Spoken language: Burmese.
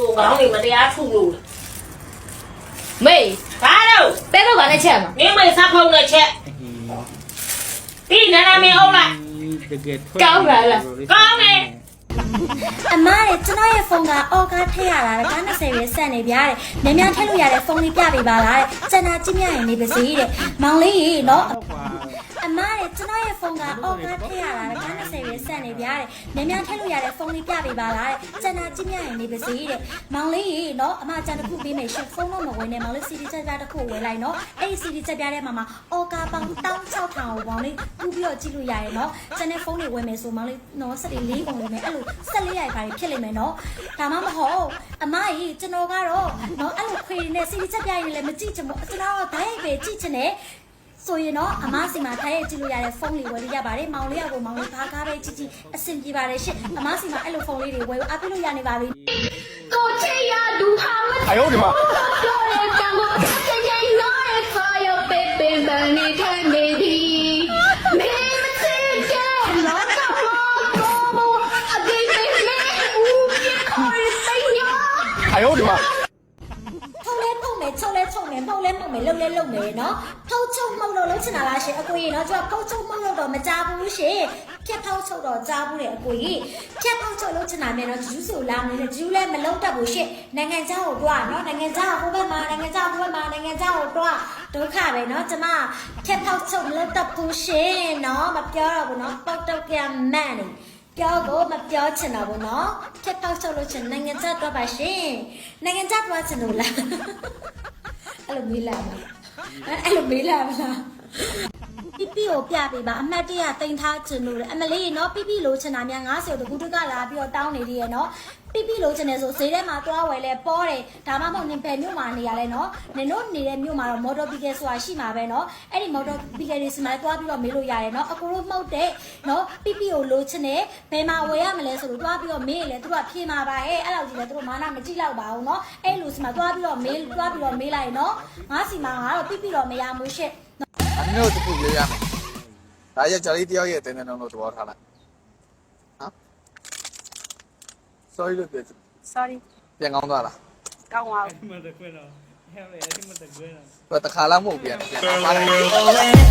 ဟိုကောင်းနေမတရားထုလို့မေဘာလို့တဲတော့ဗာနဲ့ချက်မှာမင်းမစားဖုံးတဲ့ချက်ဒီနာနာမင်းဟုတ်လားတကယ်ထွက်ကောင်းတယ်အမားရဲ့ကျွန်တော်ရဲ့ဖုန်းကအော်ကားထည့်ရတာလေကား20ပဲဆက်နေဗျာတဲ့။မြန်မြန်ထည့်လို့ရတဲ့ဖုန်းလေးပြပေးပါလားတဲ့။စန္ဒာကြည့်မြရင်နေပါစေတဲ့။မောင်လေးရေနော် အမားရဲ့ကျွန်တော်ရဲ့ဖုန်းကအော်ကားထည့်ရတာလေကား20ပဲဆက်နေဗျာတဲ့။မြန်မြန်ထည့်လို့ရတဲ့ဖုန်းလေးပြပေးပါလားတဲ့။စန္ဒာကြည့်မြရင်နေပါစေတဲ့။မောင်လေးရေနော်အမအကြံတစ်ခုပေးမယ်ရှင်ဖုန်းတော့မဝင်နဲ့မောင်လေး CD ချက်ပြတစ်ခုဝယ်လိုက်နော်။အဲ့ဒီ CD ချက်ပြတဲ့မှာမှာအော်ကာပေါင်း16000ကိုမောင်လေးကူးပြီးတော့ကြည့်လို့ရတယ်နော်။ကျန်တဲ့ဖုန်းတွေဝယ်မယ်ဆိုမောင်လေးနော်စက်တွေလေးပုံလေးမယ်အဲ့လိုဆက်လေးရိုက်ပါဖြစ်လိမ့်မယ်နော်ဒါမှမဟုတ်အမကြီးကျွန်တော်ကတော့နော်အဲ့လိုခွေတွေနဲ့စီဒီချက်ပြရင်လည်းမကြည့်ချင်ဘူးကျွန်တော်ကတော့ဓာတ်ရိုက်ပဲကြည့်ချင်တယ် ဆိုရင်တော့အမစီမှာထားရဲ့ကြည့်လို့ရတဲ့ဖုန်းလေးဝယ်လို့ရပါတယ်မောင်လေးရကိုမောင်လေးဘာကားပဲကြည့်ကြည့်အဆင်ပြေပါတယ်ရှင်အမစီမှာအဲ့လိုဖုန်းလေးတွေဝယ်လို့အပ်လို့ရနေပါပြီကိုချေရလူဟာမအယောဒီမှာပြောရတာကိုချေချေရောရဖာယောပေပင်ပန်နေထိုင်နေဒီမေမသိကြလာကမောဘောအဒီမေမေဦးပြေခေါ်စိညာအယောဒီမှာ လဲထုံမယ်ချုပ်လဲချုပ်မယ်မှုတ်လဲမှုတ်မယ်လှုပ်လဲလှုပ်မယ်နော်ဖောက်ချုပ်မှုတ်လို့လှုပ်ချင်တာလားရှင်အကိုကြီးနော်ကျွန်တော်ဖောက်ချုပ်မှုတ်လို့တော့မကြဘူးရှင်ဖြတ်ဖောက်ချုပ်တော့ကြားဘူးတယ်အကိုကြီးဖြတ်ဖောက်ချုပ်လှုပ်ချင်တာမြန်တော့ဂျူးဆိုလာမလို့ဂျူးလဲမလုံးတတ်ဘူးရှင်နိုင်ငံခြားကိုတွားနော်နိုင်ငံခြားကိုဟိုဘက်မှာနိုင်ငံခြားဟိုဘက်မှာနိုင်ငံခြားကိုတွားဒုက္ခပဲနော်ကျမဖြတ်ဖောက်ချုပ်မလုံးတတ်ဘူးရှင်နော်မပြောတော့ဘူးနော်ပေါက်တော့ကမန့်နေ ပြောကိုမပြောချင်တော့ဘူးနော်ဖြတ်ပေါက်ချုပ်လို့ချင်နိုင်ငံခြားသွားပါရှင်နိုင်ငံခြားသွားချင်လို့လားအဲ့လိုမေးလာမလားအဲ့လိုမေးလာမလား ပြပြကိုပြပေးပါအမှတ်တရတင်ထားချင်လို့လေအမလေးနော်ပြပြလိုချင်တာများ90တကူတကလာပြီးတော့တောင်းနေသေးရဲ့နော်ပြပြလိုချင်တယ်ဆိုဈေးထဲမှာသွားဝယ်လဲပေါ်တယ်ဒါမှမဟုတ်နင်ဘယ်မြို့မှာနေရလဲနော်နင်တို့နေတဲ့မြို့မှာတော့ motor vehicle ဆိုတာရှိမှာပဲနော်အဲ့ဒီ motor vehicle တွေစမှာသွားပြီးတော့မေးလို့ရတယ်နော်အကူတို့မှုတ်တဲ့နော်ပြပြကိုလိုချင်တယ်ဘယ်မှာဝယ်ရမလဲဆိုလို့သွားပြီးတော့မေးလေသူတို့ကဖြေမှာပါအဲ့အဲ့လောက်ကြီးလဲသူတို့မာနမကြည့်လောက်ပါဘူးနော်အဲ့လိုစမှာသွားပြီးတော့မေးသွားပြီးတော့မေးလိုက်နော်ငါစီမှာငါတော့ပြပြတော့မရဘူးရှင့် အမျိုးတခုလေးရမယ်ဒါရကြလေးတယောက်ရဲ့တင်းတင်းလုံးလို့သဘောထားလိုက်ဟမ် sorry လို့ပြော sorry ပြန်ကောင်းသွားလားကောင်းပါဘူးမတကွဲတော့ဟဲ့လေအဲ့ဒီမတကွဲတော့ဘယ်တခါလားမဟုတ်ပြန်ပြန်ပါလိုက်